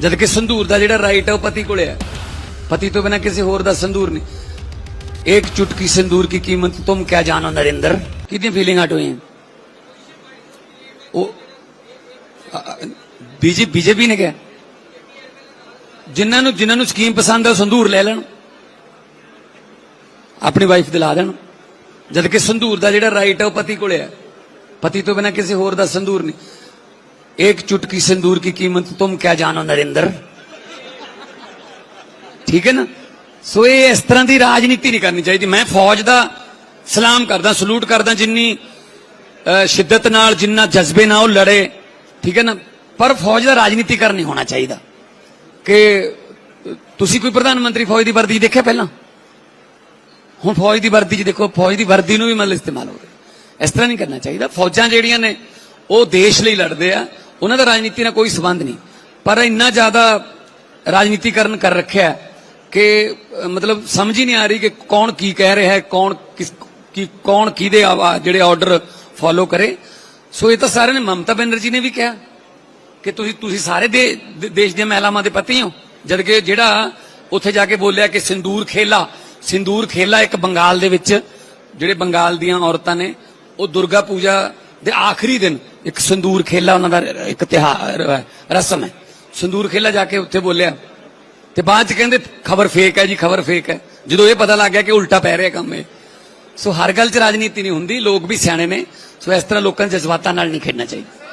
ਜਦ ਕਿ ਸੰਧੂਰ ਦਾ ਜਿਹੜਾ ਰਾਈਟ ਹੈ ਉਹ ਪਤੀ ਕੋਲੇ ਹੈ ਪਤੀ ਤੋਂ ਬਿਨਾ ਕਿਸੇ ਹੋਰ ਦਾ ਸੰਧੂਰ ਨਹੀਂ। ਇੱਕ ਚੁਟਕੀ ਸੰਧੂਰ ਕੀ ਕੀਮਤ ਤੁਮ ਕਿਆ ਜਾਣੋ ਨਰਿੰਦਰ। ਕਿਤਨੀ ਫੀਲਿੰਗ ਆਟ ਹੋਈ ਉਹ ਬੀਜੀ ਬੀਜੇਪੀ ਨੇ ਕਿਹਾ ਜਿਨ੍ਹਾਂ ਨੂੰ ਜਿਨ੍ਹਾਂ ਨੂੰ ਸਕੀਮ ਪਸੰਦ ਹੈ ਸੰਧੂਰ ਲੈ ਲੈਣ। ਆਪਣੀ ਵਾਈਫ ਦਿਲਾ ਦੇਣ। ਜਦ ਕਿ ਸੰਧੂਰ ਦਾ ਜਿਹੜਾ ਰਾਈਟ ਹੈ ਉਹ ਪਤੀ ਕੋਲੇ ਹੈ ਪਤੀ ਤੋਂ ਬਿਨਾ ਕਿਸੇ ਹੋਰ ਦਾ ਸੰਧੂਰ ਨਹੀਂ। ਇੱਕ ਚੁਟਕੀ ਸਿੰਦੂਰ की कीमत तुम क्या जानो नरेंद्र ਠੀਕ ਹੈ ਨਾ ਸੋ ਇਹ ਇਸ ਤਰ੍ਹਾਂ ਦੀ ਰਾਜਨੀਤੀ ਨਹੀਂ ਕਰਨੀ ਚਾਹੀਦੀ ਮੈਂ ਫੌਜ ਦਾ ਸਲਾਮ ਕਰਦਾ ਸਲੂਟ ਕਰਦਾ ਜਿੰਨੀ ਅਹ, ਸ਼ਿੱਦਤ ਨਾਲ ਜਿੰਨਾ ਜਜ਼ਬੇ ਨਾਲ ਉਹ ਲੜੇ ਠੀਕ ਹੈ ਨਾ ਪਰ ਫੌਜ ਦਾ ਰਾਜਨੀਤੀਕਰਨ ਨਹੀਂ ਹੋਣਾ ਚਾਹੀਦਾ ਕਿ ਅਹ, ਤੁਸੀਂ ਕੋਈ ਪ੍ਰਧਾਨ ਮੰਤਰੀ ਫੌਜ ਦੀ ਵਰਦੀ ਦੇਖਿਆ ਪਹਿਲਾਂ ਹੁਣ ਫੌਜ ਦੀ ਵਰਦੀ 'ਚ ਦੇਖੋ ਫੌਜ ਦੀ ਵਰਦੀ ਨੂੰ ਵੀ ਮਤਲਬ ਇਸਤੇਮਾਲ ਹੋ ਰਿਹਾ ਇਸ ਤਰ੍ਹਾਂ ਨਹੀਂ ਕਰਨਾ ਚਾਹੀਦਾ ਫੌਜਾਂ ਜਿਹੜੀਆਂ ਨੇ ਉਹ ਦੇਸ਼ ਲਈ ਲੜਦੇ ਆ ਉਹਨਾਂ ਦਾ ਰਾਜਨੀਤੀ ਨਾਲ ਕੋਈ ਸਬੰਧ ਨਹੀਂ। ਪਰ ਇੰਨਾ ਜ਼ਿਆਦਾ ਰਾਜਨੀਤੀਕਰਨ ਕਰ ਰੱਖਿਆ ਕਿ ਮਤਲਬ ਸਮਝ ਹੀ ਨਹੀਂ ਆ ਰਹੀ ਕਿ ਕੌਣ ਕੀ ਕਹਿ ਰਿਹਾ ਹੈ, ਕੌਣ ਕਿਸ, ਕੀ, ਕੌਣ ਕਿਹਦੇ ਜਿਹੜੇ ਆਰਡਰ ਫੋਲੋ ਕਰੇ। ਸੋ ਇਹ ਤਾਂ ਸਾਰਿਆਂ ਨੇ, ਮਮਤਾ ਬੈਨਰਜੀ ਨੇ ਵੀ ਕਿਹਾ ਕਿ ਤੁਸੀਂ ਤੁਸੀਂ ਸਾਰੇ ਦੇਸ਼ ਦੀਆਂ ਮਹਿਲਾਵਾਂ ਦੇ ਪਤੀ ਹੋ। ਜਦ ਕਿ ਜਿਹੜਾ ਉੱਥੇ ਜਾ ਕੇ ਬੋਲਿਆ ਕਿ ਸਿੰਦੂਰ ਖੇਲਾ ਸਿੰਦੂਰ ਖੇਲਾ ਇੱਕ ਬੰਗਾਲ ਦੇ ਵਿੱਚ, ਜਿਹੜੇ ਬੰਗਾਲ ਦੀਆਂ ਔਰਤਾਂ ਨੇ, ਉਹ ਦੁਰਗਾ ਪੂਜਾ ਦੇ ਆਖਰੀ ਦਿਨ ਇੱਕ ਸੰਦੂਰ ਖੇਲਾ ਉਹਨਾਂ ਦਾ, ਇੱਕ ਤਿਹਾਰ ਰਸਮ ਹੈ। ਸੰਦੂਰ ਖੇਲਾ ਜਾ ਕੇ ਉੱਥੇ ਬੋਲਿਆ। ਤੇ ਬਾਅਦ ਚ ਕਹਿੰਦੇ, ਖਬਰ ਫੇਕ ਹੈ ਜੀ, ਖਬਰ ਫੇਕ ਹੈ। ਜਦੋਂ ਇਹ ਪਤਾ ਲੱਗ ਗਿਆ ਕਿ ਉਲਟਾ ਪੈ ਰਿਹਾ ਕੰਮ ਇਹ। ਸੋ ਹਰ ਗੱਲ ਚ ਰਾਜਨੀਤੀ ਨਹੀਂ ਹੁੰਦੀ, ਲੋਕ ਵੀ ਸਿਆਣੇ ਨੇ। ਸੋ ਇਸ ਤਰ੍ਹਾਂ ਲੋਕਾਂ ਦੇ ਜਜ਼ਬਾਤਾਂ ਨਾਲ ਨਹੀਂ ਖੇਡਣਾ ਚਾਹੀਦਾ।